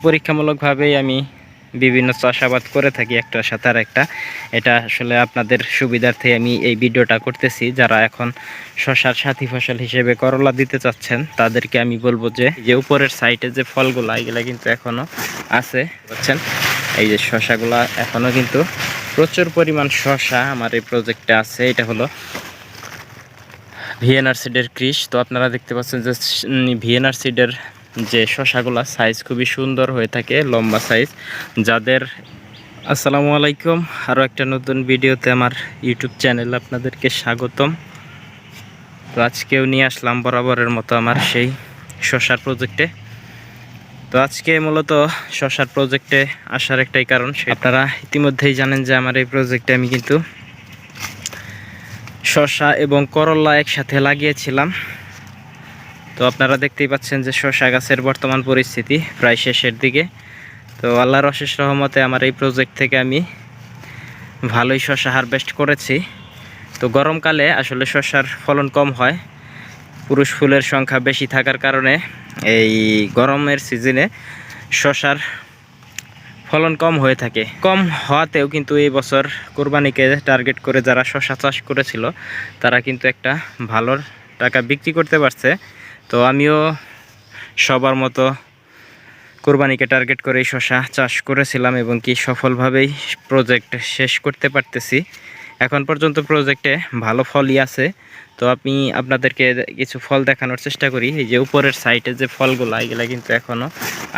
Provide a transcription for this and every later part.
পরীক্ষামূলকভাবেই আমি বিভিন্ন চাষাবাদ করে থাকি একটার সাথে আর একটা। এটা আসলে আপনাদের সুবিধার্থে আমি এই ভিডিওটা করতেছি। যারা এখন শশার সাথী ফসল হিসেবে করলা দিতে চাচ্ছেন, তাদেরকে আমি বলব যে যে উপরের সাইডে যে ফলগুলো, এগুলা কিন্তু এখনও আছে, বুঝছেন? এই যে শশাগুলা এখনও কিন্তু প্রচুর পরিমাণ শশা আমার এই প্রজেক্টে আছে। এটা হলো ভিএনআর সিডের ক্রিস তো আপনারা দেখতে পাচ্ছেন যে ভিএনআর সিডের যে শশাগুলা সাইজ খুবই সুন্দর হয়ে থাকে, লম্বা সাইজ যাদের আসসালামু আলাইকুম আরও একটা নতুন ভিডিওতে আমার ইউটিউব চ্যানেল আপনাদেরকে স্বাগতম। তো আজকেও নিয়ে আসলাম বরাবরের মতো আমার সেই শশার প্রজেক্টে তো আজকে মূলত শশার প্রজেক্টে আসার একটাই কারণ আপনারা ইতিমধ্যেই জানেন যে আমার এই প্রজেক্টে আমি কিন্তু শশা এবং করলা একসাথে লাগিয়েছিলাম। তো আপনারা দেখতেই পাচ্ছেন যে শশা গাছের বর্তমান পরিস্থিতি প্রায় শেষের দিকে। তো আল্লাহর অশেষ রহমতে আমার এই প্রজেক্ট থেকে আমি ভালোই শশা হারভেস্ট করেছি। তো গরমকালে আসলে শশার ফলন কম হয়, পুরুষ ফুলের সংখ্যা বেশি থাকার কারণে এই গরমের সিজনে শশার ফলন কম হয়ে থাকে। কম হওয়াতেও কিন্তু এই বছর কোরবানিকে টার্গেট করে যারা শশা চাষ করেছিল, তারা কিন্তু একটা ভালো টাকা বিক্রি করতে পারছে। তো আমিও সবার মতো কোরবানিকে টার্গেট করে শশা চাষ করেছিলাম এবং কি সফলভাবেই প্রজেক্ট শেষ করতে পারতেছি। এখন পর্যন্ত প্রজেক্টে ভালো ফলই আছে। তো আমি আপনাদেরকে কিছু ফল দেখানোর চেষ্টা করি। এই যে উপরের সাইডে যে ফলগুলো, এগুলো কিন্তু এখনও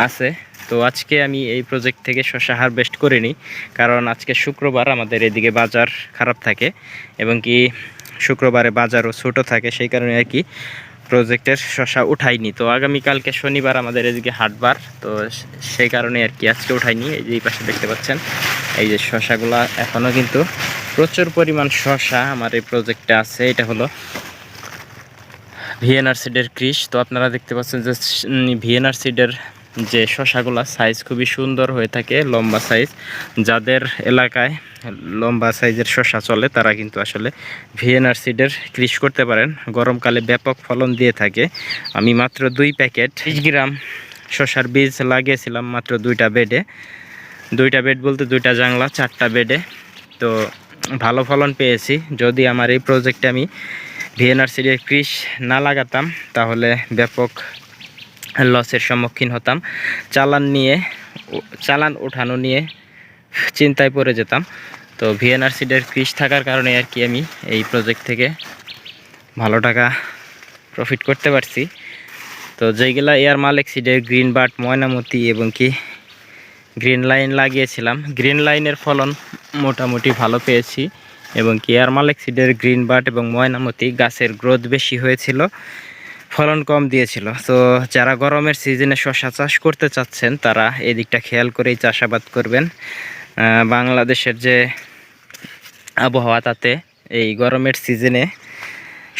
আছে। তো আজকে আমি এই প্রজেক্ট থেকে শশা হারভেস্ট করিনি কারণ আজকে শুক্রবার আমাদের এদিকে বাজার খারাপ থাকে এবং কি শুক্রবারে বাজারও ছোটো থাকে, সেই কারণে আর কি প্রজেক্টের শশা উঠাইনি। তো আগামীকালকে শনিবার আমাদের এদিকে হাটবার, তো সেই কারণে আর কি আজকে উঠাইনি। এই যে এই পাশে দেখতে পাচ্ছেন, এই যে শশাগুলো এখনও কিন্তু প্রচুর পরিমাণ শশা আমার এই প্রজেক্টটা আছে। এটা হলো ভিএনআরসিডের ক্রিস তো আপনারা দেখতে পাচ্ছেন যে ভিএনআর সিডের যে শশাগুলা সাইজ খুবই সুন্দর হয়ে থাকে, লম্বা সাইজ যাদের এলাকায় লম্বা সাইজের শশা চলে, তারা কিন্তু আসলে ভিএনআর সিডের ক্রিস করতে পারেন। গরমকালে ব্যাপক ফলন দিয়ে থাকে। আমি মাত্র দুই প্যাকেট। বিশ গ্রাম শশার বীজ লাগিয়েছিলাম মাত্র দুইটা বেডে। দুইটা বেড বলতে দুইটা জাংলা চারটা বেডে। তো ভালো ফলন পেয়েছি। যদি আমার এই প্রজেক্টে আমি ভিএনআর সিডের ক্রিস না লাগাতাম, তাহলে ব্যাপক লসের সম্মুখীন হতাম। চালান নিয়ে চালান ওঠানো নিয়ে চিন্তায় পড়ে যেতাম। তো ভিএনআর সিডের ক্রিস থাকার কারণে আর কি আমি এই প্রজেক্ট থেকে ভালো টাকা প্রফিট করতে পারছি। তো যেইগুলা এয়ার মালিক সিডের গ্রিন বাট ময়নামতি এবং কি গ্রিন লাইন লাগিয়েছিলাম। গ্রিন লাইনের ফলন মোটামুটি ভালো পেয়েছি এবং কি এয়ার মালিক সিডের গ্রিন বাট এবং ময়নামতি গাছের গ্রোথ বেশি হয়েছিল। ফলন কম দিয়েছিল। তো যারা গরমের সিজনে শশা চাষ করতে চাচ্ছেন, তারা এদিকটা দিকটা খেয়াল করেই চাষাবাদ করবেন। বাংলাদেশের যে আবহাওয়া, তাতে এই গরমের সিজনে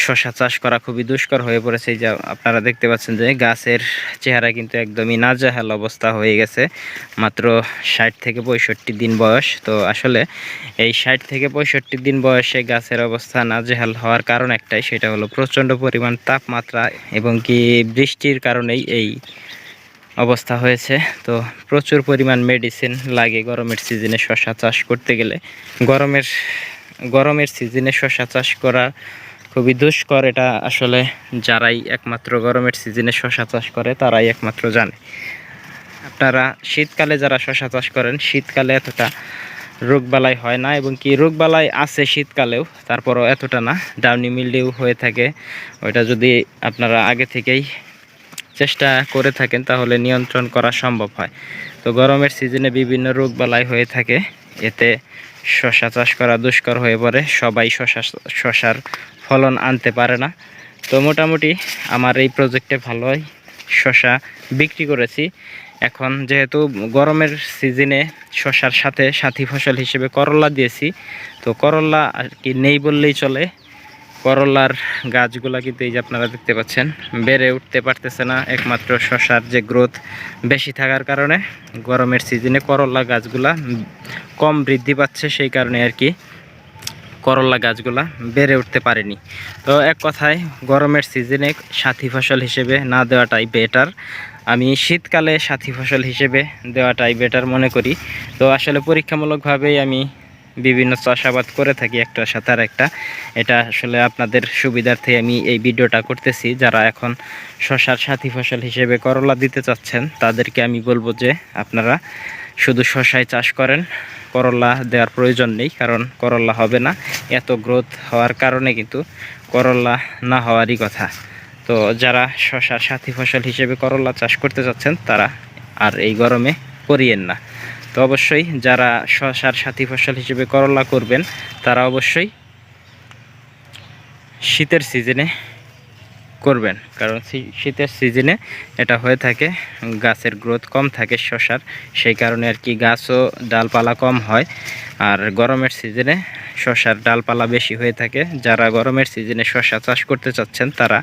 শশা চাষ করা খুবই দুষ্কর হয়ে পড়েছে। যে আপনারা দেখতে পাচ্ছেন যে গাছের চেহারা কিন্তু একদমই নাজেহাল অবস্থা হয়ে গেছে। মাত্র ষাট থেকে পঁয়ষট্টি দিন বয়স। তো আসলে এই ষাট থেকে পঁয়ষট্টি দিন বয়সে গাছের অবস্থা নাজেহাল হওয়ার কারণ একটাই, সেটা হলো প্রচণ্ড পরিমাণ তাপমাত্রা এবং কি বৃষ্টির কারণেই এই অবস্থা হয়েছে। তো প্রচুর পরিমাণ মেডিসিন লাগে গরমের সিজনে শশা চাষ করতে গেলে। গরমের গরমের সিজনে শশা চাষ করা খুবই দুষ্কর, এটা আসলে যারাই একমাত্র গরমের সিজনে শশা চাষ করে, তারাই একমাত্র জানে। আপনারা শীতকালে যারা শশা চাষ করেন, শীতকালে এতটা রোগবালাই হয় না এবং কি রোগবালাই আছে শীতকালেও, তারপরও এতটা না। ডাউনি মিলডিউ হয়ে থাকে। ওইটা যদি আপনারা আগে থেকেই চেষ্টা করে থাকেন, তাহলে নিয়ন্ত্রণ করা সম্ভব হয়। তো গরমের সিজনে বিভিন্ন রোগবালাই হয়ে থাকে। এতে শশা চাষ করা দুষ্কর হয়ে পড়ে। সবাই শশা শশার ফলন আনতে পারে না। তো মোটামুটি আমার এই প্রজেক্টে ভালোই শশা বিক্রি করেছি। এখন যেহেতু গরমের সিজনে শশার সাথে সাথী ফসল হিসেবে করলা দিয়েছি। তো করলা আর কি নেই বললেই চলে। করলার গাছগুলা কিন্তু এই যে আপনারা দেখতে পাচ্ছেন, বেড়ে উঠতে পারতেছে না। একমাত্র শশার যে গ্রোথ বেশি থাকার কারণে গরমের সিজনে করলা গাছগুলা কম বৃদ্ধি পাচ্ছে, সেই কারণে আর কি। করলা গাছগুলা বেড়ে উঠতে পারেনি। তো এক কথায় গরমের সিজনে সাথী ফসল হিসেবে না দেওয়াটাই বেটার আমি শীতকালে সাথী ফসল হিসেবে দেওয়াটাই বেটার মনে করি। তো আসলে পরীক্ষামূলকভাবেই আমি বিভিন্ন চাষাবাদ করে থাকি একটার সাথে আর একটা। এটা আসলে আপনাদের সুবিধার্থে আমি এই ভিডিওটা করতেছি। যারা এখন শশার সাথী ফসল হিসেবে করলা দিতে চাচ্ছেন, তাদেরকে আমি বলব যে আপনারা শুধু শশায় চাষ করেন, করলা দেওয়ার প্রয়োজন নেই, কারণ করলা হবে না। এত গ্রোথ হওয়ার কারণে কিন্তু করলা না হওয়ারই কথা। তো যারা শশার সাথী ফসল হিসেবে করলা চাষ করতে চাচ্ছেন তারা আর এই গরমে করিয়েন না। তো অবশ্যই যারা শশার সাথী ফসল হিসেবে করলা করবেন, তারা অবশ্যই শীতের সিজনে করবেন। কারণ শীতের সিজনে এটা হয়ে থাকে, গাছের গ্রোথ কম থাকে শশার, সেই কারণে আর কি গাছও ডালপালা কম হয়। আর গরমের সিজনে শশার ডালপালা বেশি হয়ে থাকে। যারা গরমের সিজনে শশা চাষ করতে চাচ্ছেন, তারা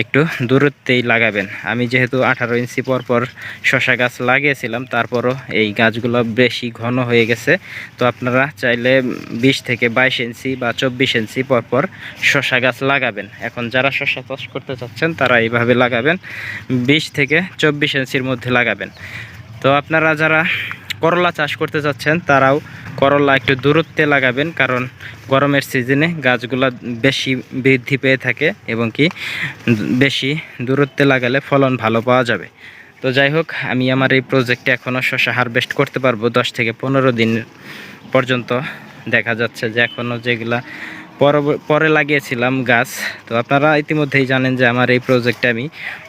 একটু দূরত্বেই লাগাবেন। আমি যেহেতু আঠারো ইঞ্চি পর পর শশা গাছ লাগিয়েছিলাম, তারপরও এই গাছগুলো বেশি ঘন হয়ে গেছে। তো আপনারা চাইলে বিশ থেকে বাইশ ইঞ্চি বা চব্বিশ ইঞ্চি পর পর শশা গাছ লাগাবেন। এখন যারা শশা চাষ করতে চাচ্ছেন, তারা এইভাবে লাগাবেন। বিশ থেকে চব্বিশ ইঞ্চির মধ্যে লাগাবেন। তো আপনারা যারা করলা চাষ করতে চাচ্ছেন তারাও করলা একটু দূরত্বে লাগাবেন কারণ গরমের সিজনে গাছগুলা বেশি বৃদ্ধি পেয়ে থাকে এবং কি বেশি দূরত্বে লাগালে ফলন ভালো পাওয়া যাবে। তো যাই হোক, আমি আমার এই প্রজেক্টে এখনও শশা হারভেস্ট করতে পারব। দশ থেকে পনেরো দিন পর্যন্ত দেখা যাচ্ছে যে এখনও যেগুলা পরে লাগিয়েছিলাম গাছ। তো আপনারা ইতিমধ্যেই জানেন যে আমার এই প্রজেক্টে আমি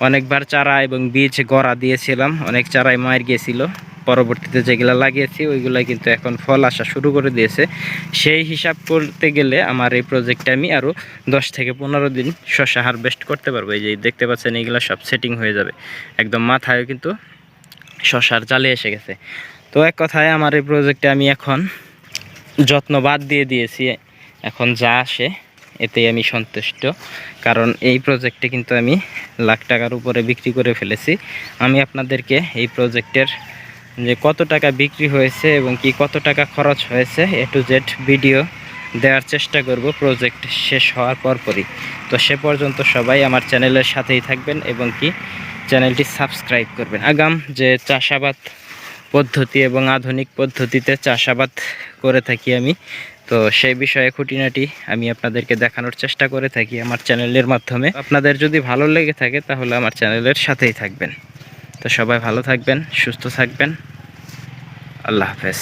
অনেকবার চারা এবং বীজ গড়া দিয়েছিলাম। অনেক চারাই মায়ের গিয়েছিল পরবর্তীতে যেগুলো লাগিয়েছি ওইগুলা কিন্তু এখন ফল আসা শুরু করে দিয়েছে। সেই হিসাব করতে গেলে আমার এই প্রজেক্টে আমি আরও দশ থেকে পনেরো দিন শশা হারভেস্ট করতে পারব। এই যে দেখতে পাচ্ছেন, এইগুলো সব সেটিং হয়ে যাবে। একদম মাথায়ও কিন্তু শশার জালে এসে গেছে। তো এক কথায় আমার এই প্রজেক্টে আমি এখন যত্ন বাদ দিয়ে দিয়েছি। এখন যা আসে, এতেই আমি সন্তুষ্ট। কারণ এই প্রজেক্টে কিন্তু আমি লাখ টাকার উপরে বিক্রি করে ফেলেছি। আমি আপনাদেরকে এই প্রজেক্টের যে কত টাকা বিক্রি হয়েছে এবং কি কত টাকা খরচ হয়েছে, এ টু জেড ভিডিও দেওয়ার চেষ্টা করব। প্রজেক্ট শেষ হওয়ার পরপরই। তো সে পর্যন্ত সবাই আমার চ্যানেলের সাথেই থাকবেন এবং কি চ্যানেলটি সাবস্ক্রাইব করবেন। আগাম যে চাষাবাদ পদ্ধতি এবং আধুনিক পদ্ধতিতে চাষাবাদ করে থাকি আমি। তো সেই বিষয়ে খুঁটিনাটি আমি আপনাদেরকে দেখানোর চেষ্টা করে থাকি আমার চ্যানেলের মাধ্যমে। আপনাদের যদি ভালো লেগে থাকে তাহলে আমার চ্যানেলের সাথেই থাকবেন। তো সবাই ভালো থাকবেন, সুস্থ থাকবেন। আল্লাহ হাফেজ।